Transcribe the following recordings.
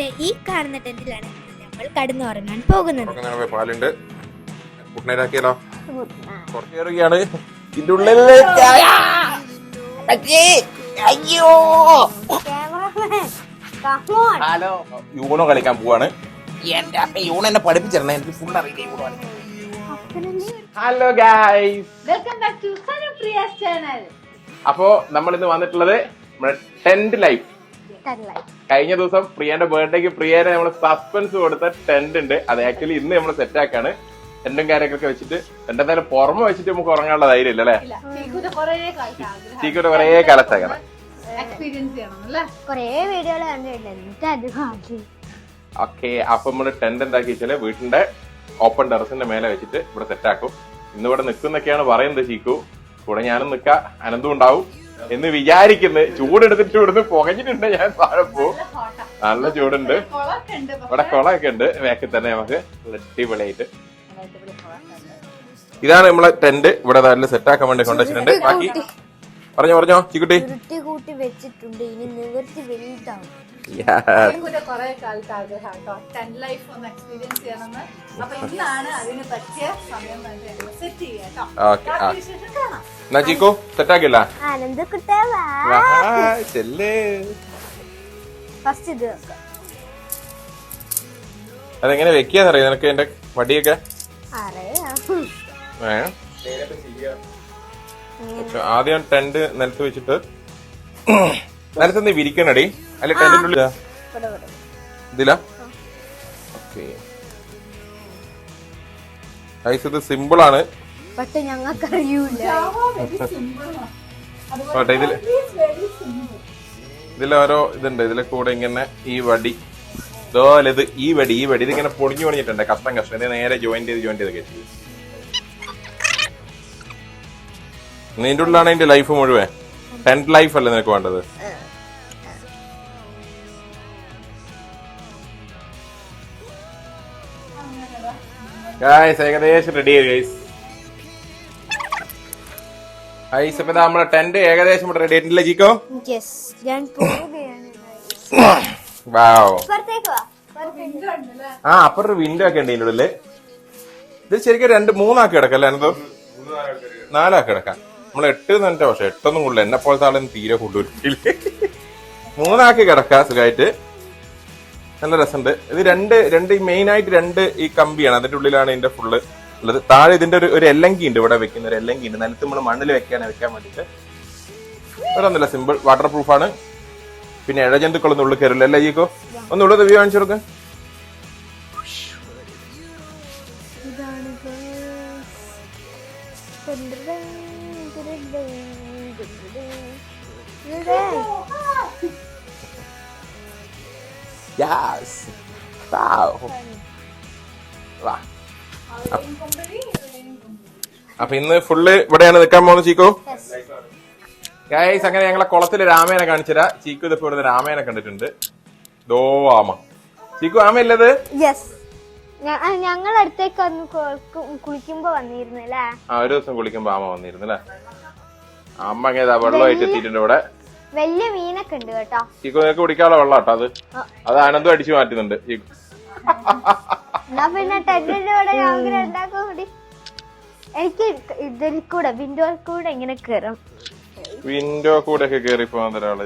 ഈ കാണുന്ന ടെന്റിലാണ് നമ്മൾ കടന്നുറങ്ങാൻ പോകുന്നത്. ഉറങ്ങുന്നതിന് മുമ്പേ പാലുണ്ട്. ഇതിന്റെ അയ്യോ ഹലോ. യൂണോ കളിക്കാൻ പോവാണ്. എന്റെ അപ്പ യൂണോ എന്നെ പഠിപ്പിച്ചിരുന്നേ. എനിക്ക് ഫുൾ അറിയില്ല you know hello guys welcome back to സനപ്രിയാസ് channel അപ്പോ നമ്മൾ ഇന്ന് വന്നിട്ടുള്ളത് നമ്മുടെ ടെന്റ് ലൈഫ്. കഴിഞ്ഞ ദിവസം പ്രിയന്റെ ബർത്ത്ഡേക്ക് പ്രിയനെ നമ്മൾ സസ്പെൻസ് കൊടുത്ത ടെന്റ് ഉണ്ട്. അത് ആക്ച്വലി ഇന്ന് നമ്മൾ സെറ്റ് ആക്കാണ്. ടെന്റും കാര്യങ്ങളൊക്കെ വെച്ചിട്ട് ടെന്റ് എന്തായാലും പുറമെ വെച്ചിട്ട് നമുക്ക് ഉറങ്ങാനുള്ള ധൈര്യം ഇല്ല. അല്ലേ ചീക്കൂട്ട് കുറേ കാലത്ത് ആഗ്രഹം. ചീക്കോട്ട് കുറേ എക്സ്പീരിയൻസ് ചെയ്യണം അല്ലേ? കൊറേ വീഡിയോകൾ കണ്ടിട്ടുണ്ട്. എന്നിട്ട് അത് കാട്ടി ഓക്കെ അപ്പൊ നമ്മൾ ടെന്റ് എന്താക്കി വെച്ചാൽ വീട്ടിന്റെ ഓപ്പൺ ടെറസിന്റെ മേലെ വെച്ചിട്ട് ഇവിടെ സെറ്റ് ആക്കും. ഇന്ന് ഇവിടെ നിൽക്കുന്നൊക്കെയാണ് പറയുന്നത് ചീക്കു. കൂടെ ഞാനും നിക്ക. അനന്തും ഉണ്ടാവും. എന്ന് വിചാരിക്കുന്നത് ചൂടെടുത്തിട്ട് ഇവിടുന്ന് പുകഞ്ഞിട്ടുണ്ട് ഞാൻ താഴെ പോവും നല്ല ചൂടുണ്ട്. ഇവിടെ കുളമൊക്കെ ഉണ്ട് വേക്കിൽ തന്നെ നമുക്ക് അടിപൊളിയായിട്ട്. അടിപൊളി ഇതാണ് നമ്മളെ ടെന്റ് ഇവിടെ നല്ല സെറ്റ് ആക്കാൻ വേണ്ടി കൊണ്ടുവച്ചിട്ടുണ്ട്. ബാക്കി പറഞ്ഞോ പറഞ്ഞോ ചിക്കുട്ടി ഉരുട്ടി കൂട്ടി വെച്ചിട്ടുണ്ട്. ഇനി നിവർത്തി വലുതാവും കുറേ കാലത്ത് ആഗ്രഹം കേട്ടോ ടെൻ ലൈഫ് ഒന്ന് എക്സ്പീരിയൻസ് ചെയ്യണമെന്ന്. അപ്പൊ ഇന്നാണ് അതിന് പറ്റിയ സമയം സെറ്റ് ചെയ്യാം എന്നാ ചീക്കു സെറ്റ് ആക്കില്ല ആനന്ദ കുട്ടവാ. ചെല്ലേ. ഫസ്റ്റ് ഇത് അതെങ്ങനെ വെക്കാന്നറിയാം നിനക്ക് എന്റെ വടിയൊക്കെ? അറിയാം? പക്ഷെ ആദ്യം ടെന്റ് നിലത്ത് വെച്ചിട്ട് നിലത്ത് നീ വിരിക്കണടി. അല്ലെ ടെന്റിന്റെ ഉള്ളിലാ ഇവിടെ ഇവിടെ. ഇതിലാ? ഓക്കെ. ഐസ് ഇത് സിമ്പിൾ ആണ്. പക്ഷെ ഞങ്ങൾക്ക് അറിയൂല പോട്ടെ ഇതിൽ ഇതിൽ ഓരോ ഇതുണ്ട്. ഇതിലെ കൂടെ ഇങ്ങനെ ഈ വടി. ഇതോലത് ഇത് ഈ വടി ഈ വടി ഇതിങ്ങനെ പൊടിഞ്ഞു പൊടിഞ്ഞിട്ടുണ്ട്. കഷ്ടം കഷ്ടം നേരെ ജോയിന്റ് ചെയ്ത് ജോയിന്റ് ചെയ്ത് ചെയ്യും. നിന്റെ ഉള്ളാണ് എന്റെ ലൈഫ് മുഴുവൻ. ടെൻത്ത് ലൈഫ് അല്ലേ നിനക്ക് വേണ്ടത്? ഗായ്സ് ഏകദേശം റെഡി ഗൈസ് ഗൈസ് ഇപ്പൊ നമ്മളെ ടെന്റ് ഏകദേശം ഇവിടെ റെഡി ആയിട്ടില്ല ചീക്കോ യെസ് ഞാൻ പോവുകയാണ് വാവ് ആ അപ്പുറം വിൻഡോ ഒക്കെ ഉണ്ട് ഇതിന്റെ ഉള്ളിൽ ഇത് ശരിക്കും രണ്ട് മൂന്നാക്കി കിടക്കല്ലേ എന്തോ നാലാക്കി കിടക്കാം. നമ്മൾ എട്ട് തന്നെ പക്ഷെ എട്ടൊന്നും കൂടുതൽ എന്നെ പോലത്തെ ആളും തീരെ കൊണ്ടുവരില്ല മൂന്നാക്കി കിടക്കാം സുഖമായിട്ട് നല്ല രസമുണ്ട് ഇത് രണ്ട് രണ്ട് മെയിൻ ആയിട്ട് രണ്ട് ഈ കമ്പിയാണ്. അതിന്റെ ഉള്ളിലാണ് ഇതിന്റെ ഫുള്ള് ഉള്ളത്. താഴെ ഇതിന്റെ ഒരു ഒരു എല്ലങ്കി ഉണ്ട് ഇവിടെ വെക്കുന്ന ഒരു എല്ലങ്കി ഉണ്ട്. നിലത്ത് നമ്മൾ മണ്ണിൽ വെക്കാൻ വെക്കാൻ വേണ്ടിട്ട്. ഇവിടെ സിമ്പിൾ വാട്ടർ പ്രൂഫാണ് പിന്നെ ഇഴജന്തുക്കളൊന്നും ഉള്ളിൽ കയറില്ല. അല്ലേ ഈക്കോ ഒന്നുള്ളത് വ്യൂ കാണിച്ചു കൊടുക്കുക അപ്പൊ ഇന്ന് ഫുള്ള് ഇവിടെയാണ് നിൽക്കാൻ പോകുന്നത് ചീക്കോ. ഗൈസ് അങ്ങനെ ഞങ്ങളെ കുളത്തിൽ രാമേനെ കാണിച്ചുതരാ. ചീക്കു ഇതിപ്പോ ഇവിടെ രാമേനെ കണ്ടിട്ടുണ്ട്. ദോ ആമ. ചീക്കു ആമയല്ലത് ഞങ്ങൾ അടുത്തേക്ക് വന്ന് കുളിക്കും- കുളിക്കുമ്പോ വന്നിരുന്നു അല്ലേ ആ ഒരു ദിവസം കുളിക്കുമ്പോ ആമ വന്നിരുന്നു അല്ലേ അമ്മ അങ്ങനെ വെള്ളമായിട്ട് എത്തിയിട്ടുണ്ട് ഇവിടെ. വലിയ മീനൊക്കെ ഉണ്ട് കേട്ടോ. ചീക്കു നിനക്ക് കുടിക്കാനുള്ള വെള്ളം കേട്ടോ അത്. അത് ആനന്ദം അടിച്ചു മാറ്റുന്നുണ്ട് ചീക്കു. എന്നാ പിന്നെ ടെന്റിന്റെ കൂടെ ഞങ്ങൾക്ക് രണ്ടാക്കും കൂടി? എനിക്ക് ഇതിൽ കൂടെ വിൻഡോയിൽ കൂടെ എങ്ങനെ കയറും വിൻഡോ കൂടെ ഒക്കെ കേറി പോകാൻ ഒരാൾ.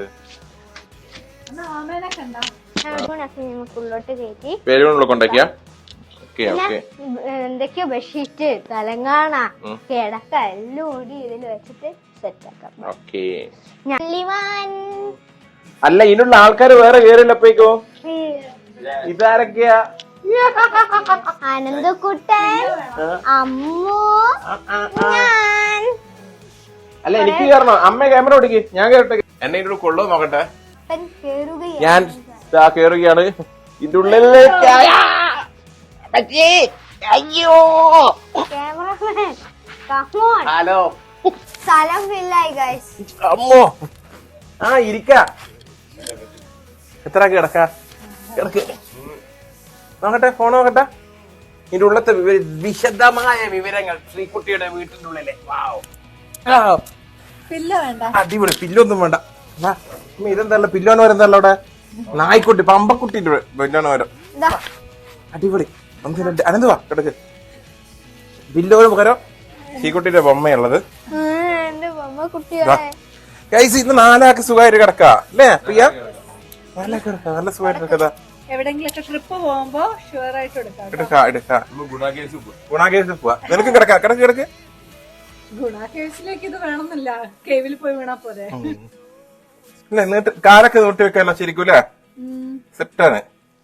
ഉള്ളോട്ട് കയറ്റി പേരുകൊണ്ടുള്ള കൊണ്ടാക്കിയ എന്തൊക്കെയോ ബെഡ്ഷീറ്റ് തലങ്ങാണ കിടക്ക എല്ലാം ഓടി ഇതിൽ വെച്ചിട്ട് സെറ്റ് ആക്കാം. അല്ല ഇതിനുള്ള ആൾക്കാർ വേറെ കേറില്ലപ്പോയിക്കോ ഇതാരൊക്കെയാ? ആനന്ദക്കുട്ടൻ അമ്മു ഞാൻ. അല്ല എനിക്ക് കയറണോ അമ്മ ക്യാമറ ഓടിക്ക്. ഞാൻ കേറട്ടെ. എന്നെ ഇതിന്റെ കൊള്ളോ നോക്കട്ടെ? ഞാൻ കേറുകയാണ്. ഇതിന്റെ ഉള്ളിലേക്ക് അയ്യോ. ഹലോ. സ്ഥലം ഫില്ലായി ഗൈസ് അമ്മോ. ആ ഇരിക്ക. എത്ര കിടക്ക? കിടക്ക്. നോക്കട്ടെ ഫോൺ നോക്കട്ടെ. ഇതിന്റെ ഉള്ളത്തെ വിശദമായ വിവരങ്ങൾ ശ്രീകുട്ടിയുടെ വീട്ടിന്റെ ഉള്ളിലെ വാവ്. ആ, പില്ല വേണ്ട. അടിപൊളി പില്ലൊന്നും വേണ്ട. ഇതെന്തല്ല പില്ലോന്ന് പറയുന്നല്ലോ അവിടെ? നായ്ക്കുട്ടി പമ്പക്കുട്ടിന്റെ ഇതാ അടിപൊളി. അനന്തുവാ വാ കിടക്ക്. ബില്ലോന് പകരം ചീക്കുട്ടിന്റെ ബൊമ്മയുള്ളത്. ഗൈസ് ഇന്ന് നാലാക്ക് സുഖമായിട്ട് കിടക്കാ. അല്ലേ പ്രിയ? നാലാക്ക് കിടക്കാം. നല്ല സുഖമായിട്ട് കിടക്കതാ എവിടെങ്കിലൊക്കെ ട്രിപ്പ് പോകുമ്പോ ഷുവർ ആയിട്ട് എടുക്കാം എടുക്കാം എടുക്കാ. ഗുണാകേസ് പോവാ. നിനക്ക് കിടക്കാം കിടക്ക് കിടക്ക്. ഗുണ കേസിലേക്ക് ഇത് വേണമെന്നില്ല. കേവിൽ പോയി വീണാ പോരെ. ഇല്ല എന്നിട്ട് കാലൊക്കെ നോട്ടി വെക്കാനോ ശരിക്കും സെപ്റ്റാണ് സെറ്റാണ്.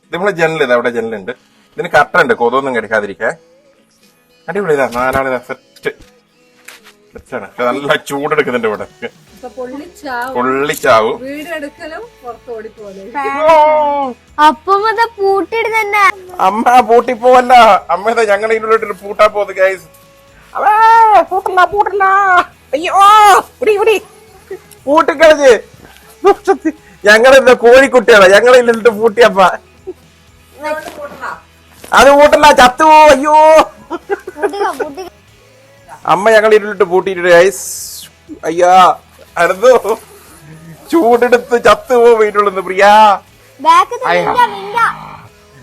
ഇത് നമ്മളെ ജനലിത് അവിടെ ജനലുണ്ട്. ഇതിന് കട്ടുണ്ട് കൊതൊന്നും കടിക്കാതിരിക്കാൻ അടിപൊളി ഇതാ നാലാളിതാ സെറ്റ് നല്ല ചൂടെടുക്കുന്നുണ്ട് ഇവിടെ. പൊള്ളിച്ചാവും. അപ്പം അതാ പൂട്ടിടുന്നെ അമ്മ പൂട്ടി പോവല്ല അമ്മ ഇതാ ഞങ്ങൾ ഇതിനുള്ളിട്ട് പൂട്ടാ ഗൈസ് പൂട്ടില്ല പൂട്ടില്ല അയ്യോ പൂട്ടിക്കളഞ്ഞ്. ഞങ്ങളിന്ന് കോഴിക്കുട്ടിയാണ് ഞങ്ങൾ ഇന്നിട്ട് പൂട്ടിയപ്പ. അത് പൂട്ടില്ല ചത്തു അയ്യോ. അമ്മ ഞങ്ങൾ ഇരുട്ട് പൂട്ടിയിട്ട് ഗൈസ് അയ്യാ അരുതോ ചൂടെടുത്ത് ചത്തു പോ പ്രിയ.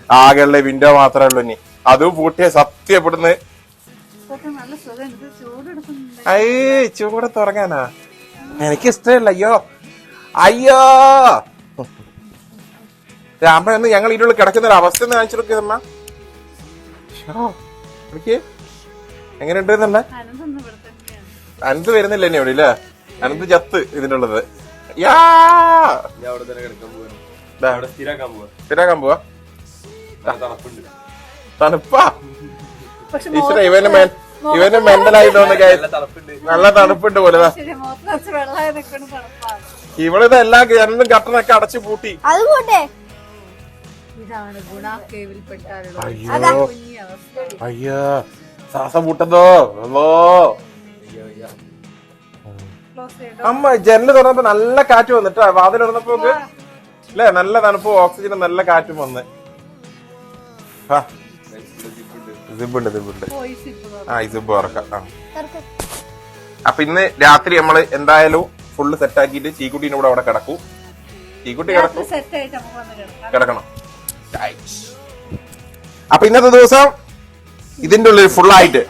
ആകെയുള്ള വിൻഡോ മാത്രമേ ഉള്ളൂ ഇനി. അതും പൂട്ടിയ സത്യപ്പെടുന്ന് അയ്യേ ചൂടെ തുറങ്ങാനാ എനിക്ക് ഇഷ്ടമല്ല. അയ്യോ. അയ്യോ. രാമ എന്ന് ഞങ്ങൾ ഇതിനുള്ളിൽ കിടക്കുന്ന ഒരു അവസ്ഥ എന്ന് കാണിച്ചു ശ്ശോ, എനിക്ക് എങ്ങനെയുണ്ട് തന്നെയാണ് അനന്ത് വരുന്നില്ല എന്നെ ഇവിടെ ഇല്ലേ? അനന്ത് ചത്ത് ഇതിനുള്ളത്. ഉള്ളത് സ്ഥിരാക്കാൻ പോവാ. തണുപ്പാ? ഈശ്വര ഇവന് മേൻ ഇവന് മെന്റലായിട്ടോന്ന്. നല്ല തണുപ്പുണ്ട്. പോലെ ഇവളിത് എല്ലാ രണ്ടും കട്ടനൊക്കെ അടച്ചു പൂട്ടി. അയ്യാ. അയ്യോ. ശ്വാസം പൂട്ടതോ അല്ലോ. അമ്മ ജനൽ തുറന്നപ്പോ നല്ല കാറ്റ് വന്നിട്ടാ. വാതിൽ തുറന്നപ്പോ. അല്ലേ നല്ല തണുപ്പും ഓക്സിജനും നല്ല കാറ്റും വന്ന്. സിബുണ്ട് സിബുണ്ട്. ആ സിബ് ആ. തുറക്ക്. അപ്പൊ ഇന്ന് രാത്രി നമ്മൾ എന്തായാലും ഫുള്ള് സെറ്റ് ആക്കിയിട്ട് ചീക്കുട്ടീനെ കൂടെ അവിടെ കിടക്കൂ. ചീക്കുട്ടി കിടക്കാം. കിടക്കണം. അപ്പൊ ഇന്നത്തെ ദിവസം ഇതിന്റെ ഉള്ളിൽ ഫുള്ളായിട്ട്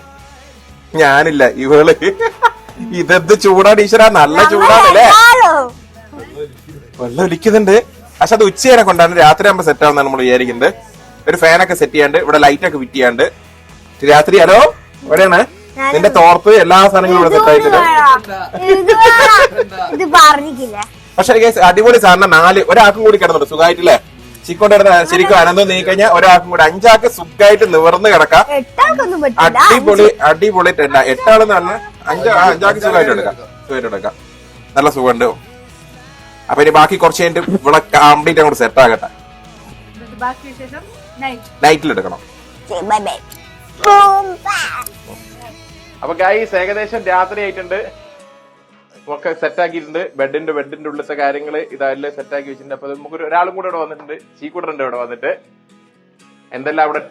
ഞാനില്ല ഇവൾ. ഇതെന്ത് ചൂടാണ് ഈശ്വര നല്ല ചൂടാണല്ലേ അല്ലേ? വെള്ളം ഒലിക്കുന്നുണ്ട്. പക്ഷെ അത് ഉച്ചയേനെ കൊണ്ടാണ്. രാത്രി ആകുമ്പോ സെറ്റ് ആവുന്നതാണ് നമ്മൾ വിചാരിക്കുന്നത്. ഒരു ഫാനൊക്കെ സെറ്റ് ചെയ്യാണ്ട് ഇവിടെ ലൈറ്റ് ഒക്കെ ഫിറ്റ് ചെയ്യാണ്ട് രാത്രി ഹലോ? എവിടെയാണ്? നിന്റെ തോർത്ത് എല്ലാ സാധനങ്ങളും ഇവിടെ സെറ്റ് ആയിട്ടുണ്ട്. പക്ഷെ guys, അടിപൊളി സാറിന് നാല് ഒരാൾക്കും കൂടി കിടന്നുണ്ട്. സുഖമായിട്ടില്ലേ ചിക്കോണ്ട് ശരിക്കും അനന്തം നീ കഴിഞ്ഞാൽ ഒരാൾക്കും കൂടെ അഞ്ചാൾക്ക് സുഖമായിട്ട് നിവർന്ന് കിടക്കാം. അടിപൊളി അടിപൊളി ടെല്ല എട്ടാളെന്ന് പറഞ്ഞാൽ അഞ്ചാ ആ, അഞ്ചാൾക്ക് സുഖമായിട്ട് എടുക്കാം സുഖമായിട്ട് എടുക്കാം നല്ല സുഖമുണ്ട്. അപ്പൊ ഇനി ബാക്കി കുറച്ച് കഴിഞ്ഞിട്ട് ഇവിടെ കംപ്ലീറ്റ് അങ്ങോട്ട് സെറ്റ് ആകട്ടെ. എന്നിട്ട് ബാക്കി വിശേഷം? നൈറ്റ് നൈറ്റിൽ എടുക്കണം. ബൈ ബൈ അപ്പൊ ഗൈസ് ഏകദേശം രാത്രി ആയിട്ടുണ്ട്. ഒക്കെ സെറ്റാക്കിയിട്ടുണ്ട് ബെഡിന്റെ ബെഡിന്റെ ഉള്ളിലത്തെ കാര്യങ്ങൾ ഇതെല്ലാം സെറ്റാക്കി വെച്ചിട്ടുണ്ട്. അപ്പൊ നമുക്ക് ഒരാളും കൂടെ ഇവിടെ വന്നിട്ടുണ്ട്. ചീക്കൂട്ടറുണ്ട് ഇവിടെ വന്നിട്ട്. എന്തെല്ലാം അവിടെ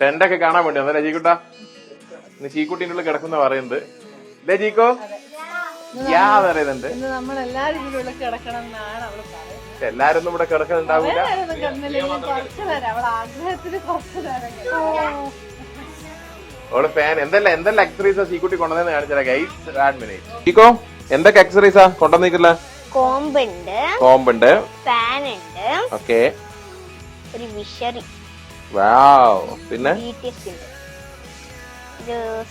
ടെന്റൊക്കെ കാണാൻ വേണ്ടി വന്നല്ലേ ചീക്കുട്ട? ഇന്ന് ചീക്കുട്ടിന്റെ ഉള്ളിൽ കിടക്കുന്ന പറയുന്നത്. ഇല്ലേ ചീക്കോ? യാ പറയുന്നുണ്ട്. എല്ലാരും ഇവിടെ കിടക്കുന്നുണ്ടാവില്ല ഓൾ. ഫാൻ എന്തെല്ലാം എന്തെല്ലാം എക്സറീസാ ചീക്കുട്ടി കൊണ്ടുവന്നെന്ന് കാണിച്ചാ ഗൈസ് മിനിറ്റ് ചീക്കോ? എന്തൊക്കെ അക്സറീസാ കൊണ്ടുവന്നിരിക്കില്ല കോമ്പുണ്ട് കോമ്പുണ്ട്. ഫാൻ ഉണ്ട് ഓക്കെ. ഒരു വിഷറി വാവ്. പിന്നെ?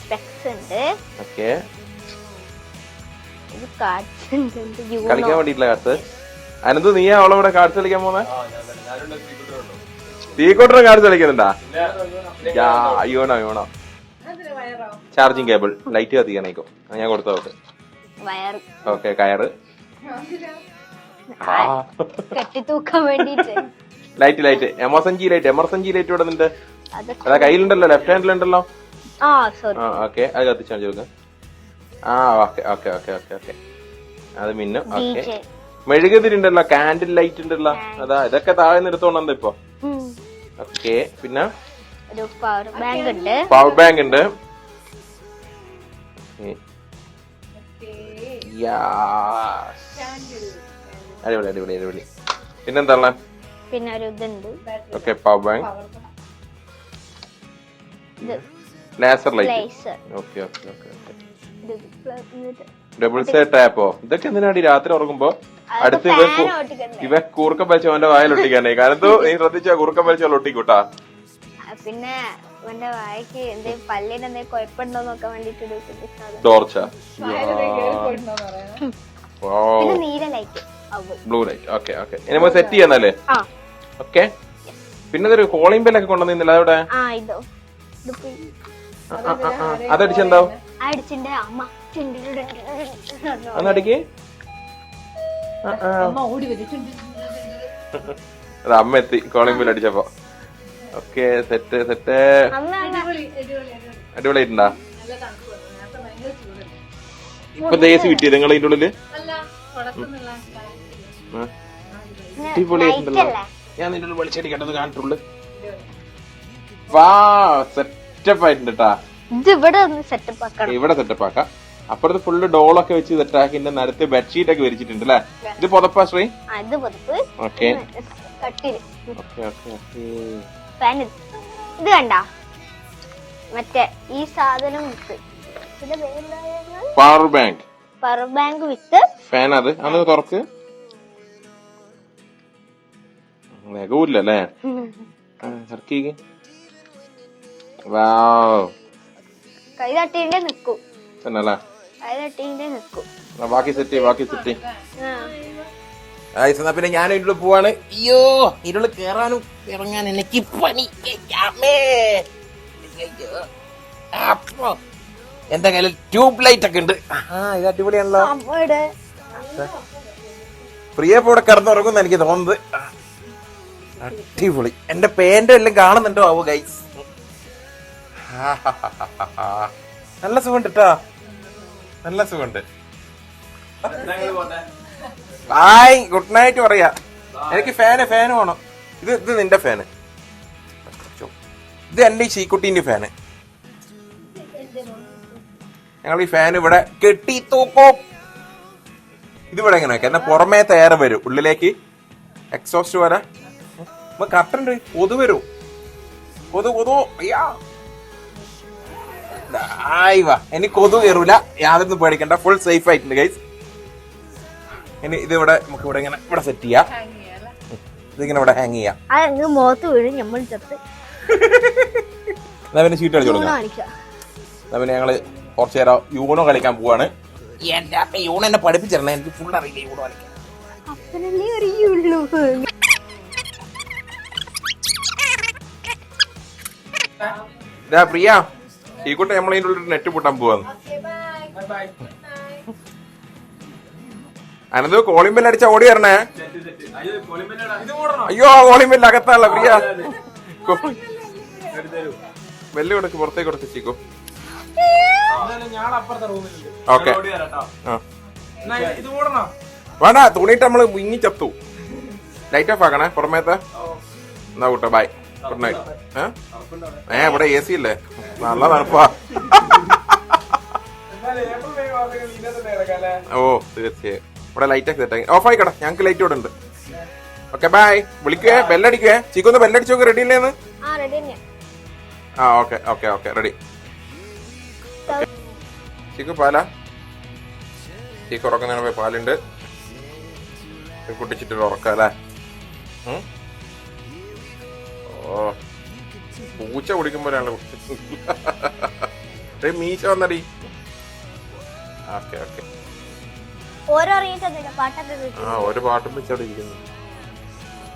സ്പെക്സ് ഉണ്ട്. ഓക്കെ. ഇത് കാർഡ്സ് ഉണ്ട്. ഇത് കളിക്കാൻ വേണ്ടിട്ടില്ല കാർഡ്സ്. അനന്ത് നീ അവളെ ഇവിടെ കാർഡ്സ് കളിക്കാൻ പോന്നെ? തീക്കോട്ടറും കാർഡ്സ് കളിക്കുന്നുണ്ടാ? അയ്യോണോ അയ്യോണോ ചാർജിങ് കേബിൾ. ലൈറ്റ് കത്തിക്കാനായിക്കോ ഞാൻ കൊടുത്തു അവർക്ക് വയർ ഓക്കെ കയറ്. കെട്ടിത്തൂക്കാൻ വേണ്ടിട്ട്. Light light emergency light emergency light ഇവിടെ നിന്റെ അത് കയ്യിലുണ്ടല്ലോ ലെഫ്റ്റ് ഹാൻഡിലുണ്ടല്ലോ ആ സോറി ഓക്കെ അത് കത്തിച്ചാൽ ചോദിക്കാം ആ okay okay okay okay okay അത് മിന്നും ഓക്കെ DJ. മെഴുകുതിരിണ്ടല്ലോ കാൻഡിൽ ലൈറ്റ് ഉണ്ടല്ലോ. അതാ ഇതൊക്കെ താഴെ നിർത്തോണ്ടെന്താ ഇപ്പൊ. ഓക്കെ പിന്നെ? പവർ ബാങ്ക് ഉണ്ട്. അടിപൊളി അടിപൊളി അടിപൊളി. പിന്നെന്താ? പിന്നെ ഒരു ഇതുണ്ട്. Okay power bank laser light okay okay okay double side Tapo ഇതൊക്കെ എന്തിനാടി രാത്രി ഉറങ്ങുമ്പോ? അടുത്ത് ഇവ fan ഒട്ടിക്കണ്ടേ? ഇവ കൂർക്കം പലിച്ചവന്റെ വായൽ ഒട്ടിക്കാനേ. കാരണം നീ ശ്രദ്ധിച്ചാ കൂർക്കം വലിച്ച ഒട്ടിക്കൂട്ടാ. പിന്നെ എന്റെ വായക്ക് എന്തെങ്കിലും പല്ലിന് എന്തെങ്കിലും കുഴപ്പമുണ്ടോ നോക്കാൻ വേണ്ടിട്ട് ടോർച്ച പിന്നെ നീല light blue light. Okay okay. ഇനി നമുക്ക് സെറ്റ് ചെയ്യാന്നല്ലേ? ആ. ഓക്കെ. പിന്നെ ഇതൊരു കോളിംഗ് ബെല്ലൊക്കെ കൊണ്ടുവന്നില്ല അവിടെ ആ ഇതോ. അതടിച്ചെന്താവും? അടിച്ചിന്റെ അമ്മ. അന്നടിക്ക് അമ്മ എത്തി. കോളിംഗ് ബെല്ലടിച്ചപ്പോ അടിച്ചപ്പോ. Okay set set. അടിപൊളിയായിട്ടുണ്ടാ. ഇപ്പൊ ദേശം കിട്ടിയത് നിങ്ങൾ ഇതിന്റെ ഉള്ളിൽ. അടിപൊളിയായിട്ടുണ്ടല്ലോ ഞാൻ നിന്റെ ഉള്ളിൽ വെളിച്ചടിക്കേണ്ടത് കാണിട്ടുള്ളു വാ സെറ്റപ്പ് ആയിട്ടുണ്ട് കേട്ടാ ഇവിടെ സെറ്റപ്പ് ആക്കണം. ഇവിടെ സെറ്റപ്പ് ആക്കാം. അപ്പുറത്ത് ഫുള്ള് ഡോളൊക്കെ വെച്ച് സെറ്റാക്കി നടുത്ത് ബെഡ്ഷീറ്റ് ഒക്കെ വിരിച്ചിട്ടുണ്ട് അല്ലേ ഇത് പുതപ്പാ Sree? Okay okay okay fan ഇത് ഇത് കണ്ട? മറ്റേ ഈ സാധനം with power bank power bank with fan അത്. അന്ന് തുറക്ക്. സർക്കിക്ക് വാവ് കൈ തട്ടിന്റെ നിക്കും തന്നല്ലേ കൈ തട്ടിന്റെ നിക്കും ബാക്കി സെറ്റ് ബാക്കി സെറ്റ് ആ. എന്നാ പിന്നെ ഞാൻ ഇരുൾ പോവാണ്. അയ്യോ ഇരുൾ കേറാനും ഇറങ്ങാൻ എനിക്ക് പണി. എന്റെ കയ്യിൽ ട്യൂബ് ലൈറ്റ് ഒക്കെ ഉണ്ട്. ആ ഇത് അടിപൊളിയാണല്ലോ. അമ്മയുടെ. പ്രിയ ഇപ്പൊ ഇവിടെ കിടന്നുറങ്ങുന്ന എനിക്ക് തോന്നുന്നത്. അടിപൊളി. എന്റെ പേന്റെ എല്ലാം കാണുന്നുണ്ടോ ആവോ ഗൈസ് നല്ല സുഖമുണ്ട് കേട്ടോ നല്ല സുഖമുണ്ട്. ഹായ് ഗുഡ് നൈറ്റ് പറയാ. എനിക്ക് ഫാന് ഫാന് വേണം. ഇത് ഇത് നിന്റെ ഫാന് ഇത് എന്റെ ഈ ചീക്കുട്ടീന്റെ ഫാന് ഞങ്ങൾ ഈ ഫാൻ ഇവിടെ കെട്ടി തൂക്കും. ഇതിവിടെ എങ്ങനെ വെക്കാം? എന്നാ പുറമേ തയ്യാറ് വരും. ഉള്ളിലേക്ക് എക്സോസ്റ്റ് വരാ. കട്ടുണ്ട് കൊതു വരും. കൊതു കൊതു അയ്യാ. ആയി വാ. എനിക്ക് കൊതു കയറൂല. യാതൊന്നും പേടിക്കണ്ട. ഫുൾ സേഫ് ആയിട്ടുണ്ട് ഗൈസ് ഇനി ഇത് ഇവിടെ നമുക്ക് ഇവിടെ ഇങ്ങനെ ഇവിടെ സെറ്റ് ചെയ്യാം. ഇതിങ്ങനെ ഇവിടെ ഹാങ് ചെയ്യാം. അതങ്ങ് മുഖത്ത് വീഴും നമ്മൾ ചത്ത്. പിന്നെ ചീട്ട് കളിച്ചു ഊണ് കൊടുക്കാം. പിന്നെ ഞങ്ങൾ കുറച്ചു നേരം യൂണോ കളിക്കാൻ പോവാണ്. എന്റെ അപ്പ യൂണോ എന്നെ പഠിപ്പിച്ചിരണേ എനിക്ക് ഫുൾ അറിയില്ല യൂണോ കളിക്കാൻ? അപ്പനല്ലേ അറിയുള്ളൂ ഇതാ പ്രിയ ഈ കൂട്ടം നമ്മളതിന്റെ ഉള്ളിൽ നെറ്റ് പൂട്ടാൻ പോവാന്ന്. അനന്ത് കോളിംഗ് ബെല്ല് അടിച്ച ഓടി വരണേ. അയ്യോ കോളിംഗ് ബെല്ല് അകത്താണല്ലോ പ്രിയ. ബെല്ല് കൊടുക്ക് പുറത്തേക്ക് കൊടുത്ത് ചിക്കു. ഓക്കെ. വേണ്ട തുണിയിട്ട് നമ്മൾ മുങ്ങി ചത്തു. ലൈറ്റ് ഓഫ് ആക്കണേ പുറമേത്തെ. എന്നാ കൂട്ടോ ബൈ ഗുഡ് നൈറ്റ് ഏ? ഇവിടെ എ സി ഇല്ലേ? നല്ല തണുപ്പാ. ഓ തീർച്ചയായും. ഇവിടെ ലൈറ്റ് ഒക്കെ സെറ്റ് ഓഫ് ആയിക്കട ഞങ്ങൾക്ക് ലൈറ്റ് ഇവിടെ ഉണ്ട്. ഓക്കെ ബൈ വിളിക്കുവേ ബെല്ലടിക്കുവേ ചീക്കൊന്ന് ബെല്ലടിച്ചു നോക്ക് റെഡി ഇല്ലേന്ന്? ആ okay okay okay ready Cheeku Pala? ചീക്ക് ഉറക്കുന്നതിന് പോയി പാലുണ്ട്. കുട്ടിച്ചിട്ട് ഉറക്കാം അല്ലേ? ഓ. പൂച്ച കുടിക്കുമ്പോഴാണ് മീശ വന്നടി. ഓക്കെ ഓക്കെ ഓരോ അറിയിട്ടൊന്നുമില്ല പാട്ടൊക്കെ കേട്ടു ആ ഒരു പാട്ടും വെച്ച് അവിടെ ഇരിക്കുന്നു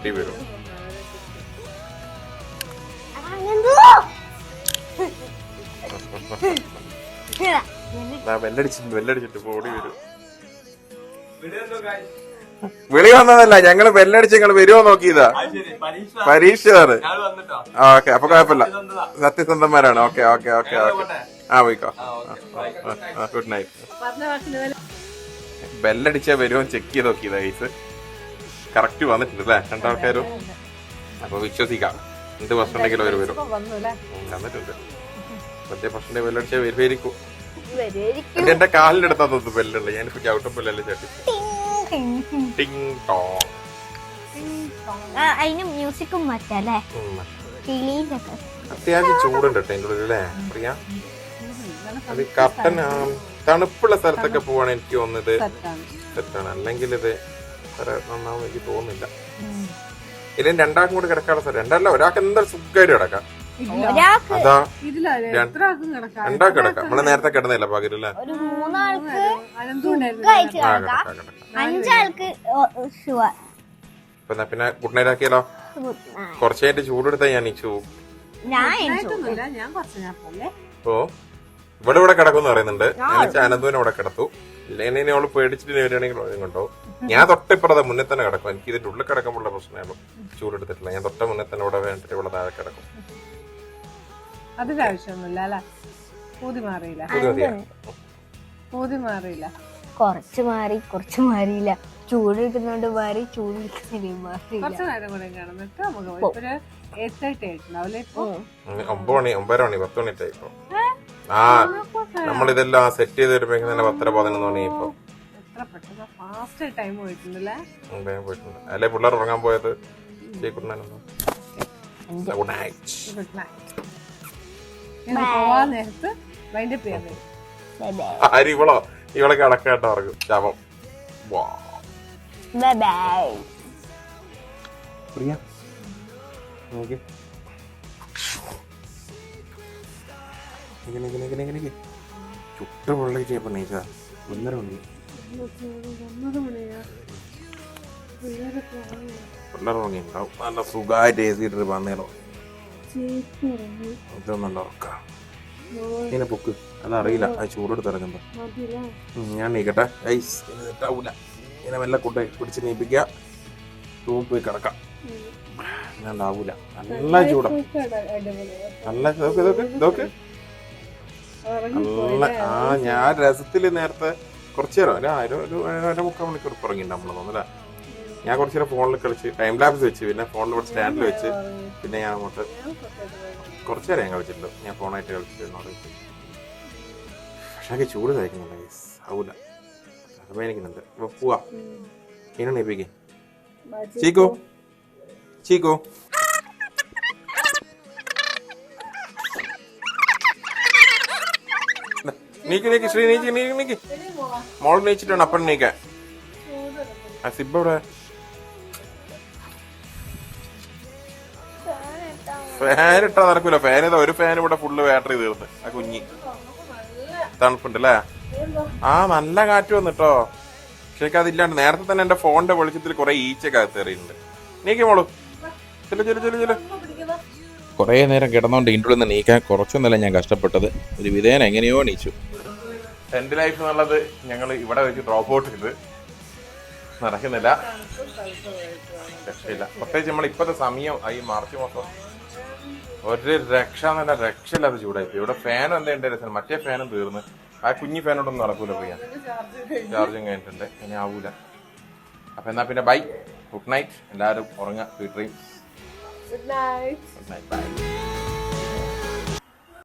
ടി വരും ബെല്ലടിച്ചിട്ട് ബെല്ലടിച്ചിട്ട് ഇപ്പൊ ഓടി വരും. വിളി വന്നതല്ല ഞങ്ങൾ ബെല്ലടിച്ച് ഞങ്ങൾ വരുമോ നോക്കിയതാ. പരീക്ഷയാണ്. ഓക്കെ അപ്പൊ കുഴപ്പമില്ല. സത്യസന്ധന്മാരാണ്. Okay okay okay okay. ആ പോയിക്കോ. Good night. പറഞ്ഞ വാക്കിന് വില ബെല്ലടിച്ചാ വരുമോ ചെക്ക് ചെയ്ത് നോക്കിയത് ഐസ് കറക്റ്റ് വന്നിട്ടുണ്ട് അല്ലേ? രണ്ടാൾക്കാരും? അപ്പൊ വിശ്വസിക്കാം. എന്ത് പ്രശ്നം ഉണ്ടെങ്കിലും അവർ വരും. വന്നിട്ടുണ്ട്. മറ്റേ പ്രശ്നം ബെല്ലടിച്ചാൽ വരുമായിരിക്കും എന്റെ അടുത്താ തോന്നുന്നു ബെല്ലുള്ള ഞാനിപ്പോ ചവിട്ടുമ്പോഴല്ലേ ചേട്ടി ടിങ് ടോങ് അതിന് മ്യൂസിക്കും മറ്റല്ലേ അത്യാവശ്യം ചൂടുണ്ട് കേട്ടോ അതിന്റെ ഉള്ളിൽ അല്ലേ? പ്രിയ അത് കട്ടൻ തണുപ്പുള്ള സ്ഥലത്തൊക്കെ പോവാണ് എനിക്ക് തോന്നുന്നത്. സെറ്റാണ് അല്ലെങ്കിൽ ഇത് നന്നാവും എനിക്ക് തോന്നുന്നില്ല. ഇതിന് രണ്ടാൾക്കും കൂടി കിടക്കാനുള്ള സ്ഥലം. രണ്ടല്ല ഒരാൾക്ക് എന്തായാലും സുഖമായിട്ട് കിടക്കാം. അതാ. കിടക്കാം. രണ്ടാൾക്ക് കിടക്കാം. നമ്മൾ നേരത്തെ കിടന്നില്ല പകരല്ലേ പിന്നെ ഗുഡ് നൈറ്റ്. ആക്കിയാലോ കുറച്ച് ചൂടെടുത്താ ഞാൻ ഈ ഞാൻ എണീച്ചു. ഞാൻ കുറച്ച് ഞാൻ പോലെ ഓ. ഇവിടെ ഇവിടെ കിടക്കുമെന്ന് പറയുന്നുണ്ട്. അനന്തുവിനെ ഇവിടെ കിടത്തു. ഇല്ലെങ്കിൽ ഇനി അവൾ പേടിച്ചിട്ട് വരികയാണെങ്കിൽ കൊണ്ടോ ഞാൻ തൊട്ടിപ്പുറത്തെ മുന്നേ തന്നെ കിടക്കും. എനിക്ക് ഇതിന്റെ ഉള്ളിൽ കിടക്കുമ്പോഴുള്ള പ്രശ്നമായിരുന്നു ചൂടെടുത്തിട്ടില്ല. ഞാൻ തൊട്ട മുന്നേ തന്നെ ഇവിടെ വേണ്ടിട്ട് ഇവിടെ താഴെ കിടക്കും. അതിന്റെ ആവശ്യമൊന്നുമില്ല അല്ല? പൂതി മാറിയില്ല. പൂതി മാറിയില്ല. കുറച്ച് മാറി കുറച്ച് മാറിയില്ല. ചൂട് കിട്ടുന്നോണ്ട് മാറി ചൂട് കുറച്ച് നേരം കൂടെ കിടന്നിട്ട് നമുക്ക് ഒരു എയ്റ്റ് തേർട്ടി ആയിട്ടുണ്ടാവില്ലേ ഇപ്പൊ? ഒമ്പത് മണി ഒമ്പതര മണി പത്ത് മണിട്ടായി ഇപ്പൊ. ആ നമ്മളിതെല്ലാം സെറ്റ് ചെയ്ത് വരുമ്പോഴേക്കും തന്നെ പത്തര പതിനൊന്ന് മണി ഇപ്പൊ പോയിട്ടുണ്ട്. അല്ലെ പിള്ളേർ ഉറങ്ങാൻ പോയത്? Good night good night good night പോവാൻ നേരത്ത് വൈൻഡ് അപ്പ് ചെയ്യാൻ Bye bye. ആര് ഇവളോ? ഇവളെ കിടക്കാട്ടോ ഇറങ്ങും ശവം. വാ. Bye bye. പ്രിയ നോക്കി ഇങ്ങനെ ഇങ്ങനെ ഇങ്ങനെ ഇങ്ങനെ. ചുട്ട പൊള്ളി ചെയ്യപ്പോ നീച്ച. ഒന്നര മണി. പിള്ളേർ നല്ല സുഖമായിട്ട് എ സി ഇട്ടിട്ട് വന്നേനോ ഇതൊന്നും ഉറക്കാം. ഇങ്ങനെ പൊക്ക്. അതറിയില്ല. അത് ചൂടെടുത്ത് ഇറങ്ങുമ്പോ. ഞാൻ നീക്കട്ടെ. ഐസ് ഇനി തെറ്റാവൂല. ഇങ്ങനെ വല്ല കൊണ്ടേ പിടിച്ച് നീപ്പിക്കുക. പോയി കിടക്കാം. ഞാൻ ഉണ്ടാവൂല നല്ല ചൂടാ. നല്ല ഇതൊക്കെ ഇതൊക്കെ ഇതൊക്കെ. നല്ല ആ ഞാൻ രസത്തിൽ നേരത്തെ കുറച്ചു നേരം ഒരു അര ഒരു അര മുക്കാൽ മണിക്കൂർ ഇപ്പൊ നമ്മൾ നമ്മൾ തോന്നുന്നില്ല ഞാൻ കുറച്ചു നേരം ഫോണിൽ കളിച്ച് ടൈം ലാബ്സ് വെച്ച് പിന്നെ ഫോണിൽ ഇവിടെ സ്റ്റാൻഡിൽ വെച്ച് പിന്നെ ഞാൻ അങ്ങോട്ട് കുറച്ചു നേരം ഞാൻ കളിച്ചിട്ടുണ്ട്. ഞാൻ ഫോണായിട്ട് കളിച്ചിരുന്നു വെച്ച് പക്ഷെ എനിക്ക് ചൂട് കഴിക്കുന്നുണ്ട് ഗൈസ് ആവൂല. അത് എനിക്കുന്നുണ്ട് ഇപ്പൊ പോവാ. ചീക്കോ? ചീക്കോ? നീക്ക് നീക്ക് ശ്രീ നീക്ക് നീക്ക് നീക്ക്. മോൾ നീച്ചിട്ടാണ് അപ്പൻ നീക്കാൻ. ആ സിബ് എവിടെ? ഫാൻ ഇട്ടാ നടക്കൂല. ഫാൻ ഇതാ ഒരു ഫാൻ ഇവിടെ ഫുള്ള് ബാറ്ററി തീർന്ന്. ആ കുഞ്ഞി. തണുപ്പുണ്ട് അല്ലേ ആ നല്ല കാറ്റ് വന്നിട്ടോ. ശരിക്കും അതില്ലാണ്ട് നേരത്തെ തന്നെ എന്റെ ഫോണിന്റെ വെളിച്ചത്തിൽ കുറെ ഈച്ചയൊക്കെ അകത്ത് കയറിയിട്ടുണ്ട്. നീക്കി മോളു. ചെല്ലു ചെല്ലു ചെല്ലു ചെല്ലു. കുറേ നേരം കിടന്നുകൊണ്ട് ഇന്റെ ഉള്ളിൽ നിന്ന് നീക്കാൻ കുറച്ചൊന്നല്ല ഞാൻ കഷ്ടപ്പെട്ടത്? ഒരു വിധേന എങ്ങനെയോ നീച്ചു. ടെന്റ് ലൈഫ് എന്നുള്ളത് ഞങ്ങൾ ഇവിടെ വെച്ച് ഡ്രോപ്പ് ഔട്ട് ചെയ്ത്. നടക്കുന്നില്ല. രക്ഷയില്ല. പ്രത്യേകിച്ച് നമ്മൾ ഇപ്പോഴത്തെ സമയം ഈ മാർച്ച് മാസം ഒരു രക്ഷ എന്നല്ല രക്ഷയില്ലാത്ത ചൂടായിപ്പോയി. ഇവിടെ ഫാൻ എന്താ രസം മറ്റേ ഫാനും തീർന്ന്. ആ കുഞ്ഞി ഫാനോടൊന്നും നടക്കൂല പോയാ ചാർജിങ് കഴിഞ്ഞിട്ടുണ്ട്. ഇനി ആവൂല. അപ്പൊ എന്നാ പിന്നെ ബൈ ഗുഡ് നൈറ്റ് എല്ലാവരും ഉറങ്ങുക. Sweet dreams good night good night bye